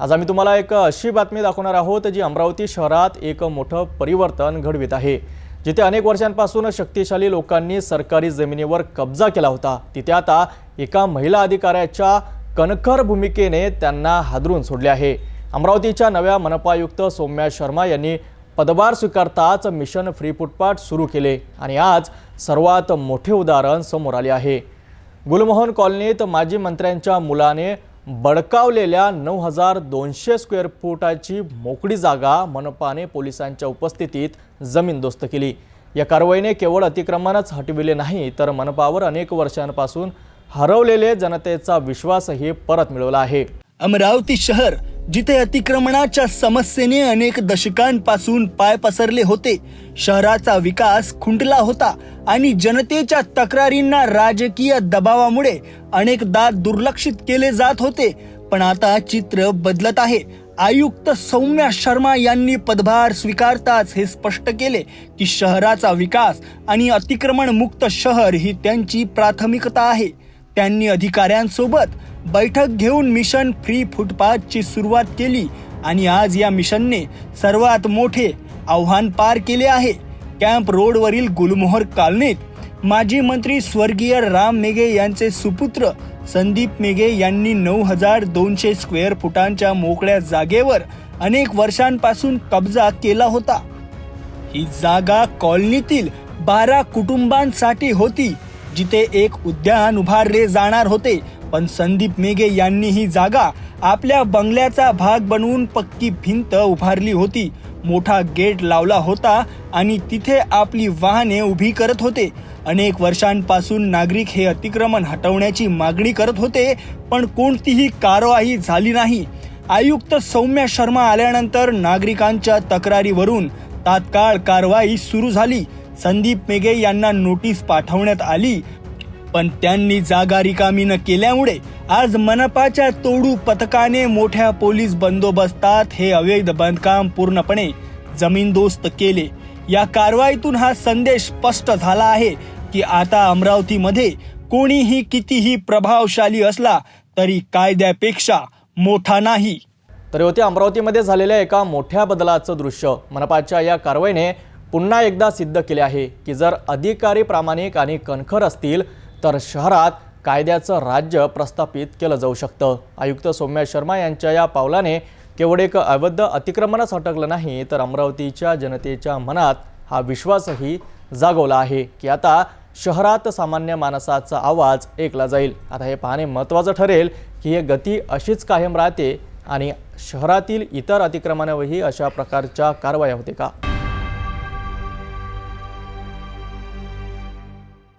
आज आम्ही तुम्हाला एक अशी बातमी दाखवणार आहोत जी अमरावती शहरात एक मोठं परिवर्तन घडवित आहे. जिथे अनेक वर्षांपासून शक्तिशाली लोकांनी सरकारी जमिनीवर कब्जा केला होता. तिथे आता एका महिला अधिकाऱ्याच्या कणखर भूमिकेने त्यांना हादरून सोडले आहे. अमरावतीच्या नव्या मनपायुक्त सौम्या शर्मा यांनी पदभार स्वीकारताच मिशन फ्री फुटपाथ सुरू केले आणि आज सर्वात मोठे उदाहरण समोर आले आहे. गुलमोहन कॉलनीत माजी मंत्र्यांच्या मुलाने बडकावलेल्या नऊ हजार दोनशे स्क्वेअर फुटाची मोकळी जागा मनपाने पोलिसांच्या उपस्थितीत जमीनदोस्त केली. या कारवाईने केवळ अतिक्रमणच हटविले नाही तर मनपावर अनेक वर्षांपासून हरवलेले जनतेचा विश्वासही परत मिळवला आहे. अमरावती शहर जिथे अतिक्रमणाच्या समस्येने अनेक दशकांपासून पाय पसरले होते. शहराचा विकास खुंटला होता आणि जनतेच्या तक्रारींना राजकीय दबावामुळे अनेकदा दुर्लक्षित केले जात होते. पण आता चित्र बदलत आहे. आयुक्त सौम्या शर्मा यांनी पदभार स्वीकारताच हे स्पष्ट केले की शहराचा विकास आणि अतिक्रमण मुक्त शहर ही त्यांची प्राथमिकता आहे. त्यांनी अधिकाऱ्यांसोबत बैठक घेऊन मिशन फ्री फुटपाथची सुरुवात केली आणि आज या मिशनने सर्वात मोठे आव्हान पार केले आहे. कॅम्प रोडवरील गुलमोहर कॉलनीत माजी मंत्री स्वर्गीय राम मेघे यांचे सुपुत्र संदीप मेघे यांनी नऊ हजार दोनशे स्क्वेअर फुटांच्या मोकळ्या जागेवर अनेक वर्षांपासून कब्जा केला होता. ही जागा कॉलनीतील बारा कुटुंबांसाठी होती. जिथे एक उद्यान उभारले जाणार होते पण संदीप मेघे यांनी ही जागा आपल्या बंगल्याचा भाग बनवून पक्की भिंत उभारली होती. मोठा गेट लावला होता आणि तिथे आपली वाहने उभी करत होते. अनेक वर्षांपासून नागरिक हे अतिक्रमण हटवण्याची मागणी करत होते पण कोणतीही कारवाई झाली नाही. आयुक्त सौम्या शर्मा आल्यानंतर नागरिकांच्या तक्रारीवरून तात्काळ कारवाई सुरू झाली. संदीप मेघे यांना नोटीस पाठवण्यात आली. पण त्यांनी जागा रिकामी न केल्यामुळे आज मनपाच्या तोडू पथकाने मोठ्या पोलीस बंदोबस्तात हे अवैध बांधकाम पूर्णपणे जमीनदोस्त केले. या कारवाईतून हा संदेश स्पष्ट झाला आहे की आता अमरावतीमध्ये कोणीही कितीही प्रभावशाली असला तरी कायद्यापेक्षा मोठा नाही. तर होते अमरावतीमध्ये झालेल्या एका मोठ्या बदलाचं दृश्य. मनपाच्या या कारवाईने पुन्हा एकदा सिद्ध केले आहे की जर अधिकारी प्रामाणिक आणि कणखर असतील तर शहरात कायद्याचं राज्य प्रस्थापित केलं जाऊ शकतं. आयुक्त सौम्या शर्मा यांच्या या पावलाने केवळ एक अवैध अतिक्रमणच अटकलं नाही तर अमरावतीच्या जनतेच्या मनात हा विश्वासही जागवला आहे की आता शहरात सामान्य माणसाचा आवाज ऐकला जाईल. आता हे पाहणे महत्त्वाचं ठरेल की हे गती अशीच कायम राहते आणि शहरातील इतर अतिक्रमणावरही अशा प्रकारच्या कारवाया होते का?